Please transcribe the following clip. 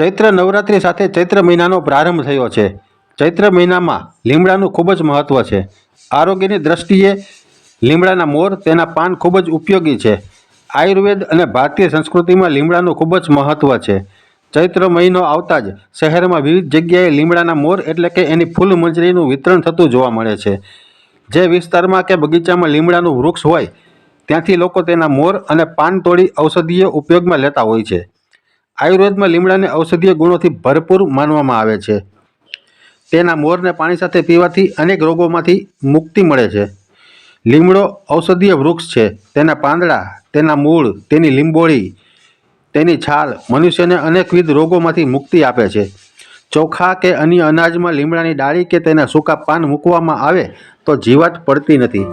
ચૈત્ર નવરાત્રિ સાથે ચૈત્ર મહિનાનો પ્રારંભ થયો છે. ચૈત્ર મહિનામાં લીમડાનું ખૂબ જ મહત્ત્વ છે. આરોગ્યની દ્રષ્ટિએ લીમડાના મોર તેના પાન ખૂબ જ ઉપયોગી છે. આયુર્વેદ અને ભારતીય સંસ્કૃતિમાં લીમડાનું ખૂબ જ મહત્ત્વ છે. ચૈત્ર મહિનો આવતા જ શહેરમાં વિવિધ જગ્યાએ લીમડાના મોર એટલે કે એની ફૂલ મંજરીનું વિતરણ થતું જોવા મળે છે. જે વિસ્તારમાં કે બગીચામાં લીમડાનું વૃક્ષ હોય, ત્યાંથી લોકો તેના મોર અને પાન તોડી ઔષધીય ઉપયોગમાં લેતા હોય છે. આયુર્વેદમાં લીમડાને ઔષધીય ગુણોથી ભરપૂર માનવામાં આવે છે. તેના મોરને પાણી સાથે પીવાથી અનેક રોગોમાંથી મુક્તિ મળે છે. લીમડો ઔષધીય વૃક્ષ છે. તેના પાંદડા, તેના મૂળ, તેની લીંબોળી, તેની છાલ મનુષ્યને અનેકવિધ રોગોમાંથી મુક્તિ આપે છે. ચોખા કે અન્ય અનાજમાં લીમડાની ડાળી કે તેના સૂકા પાન મૂકવામાં આવે તો જીવાત પડતી નથી.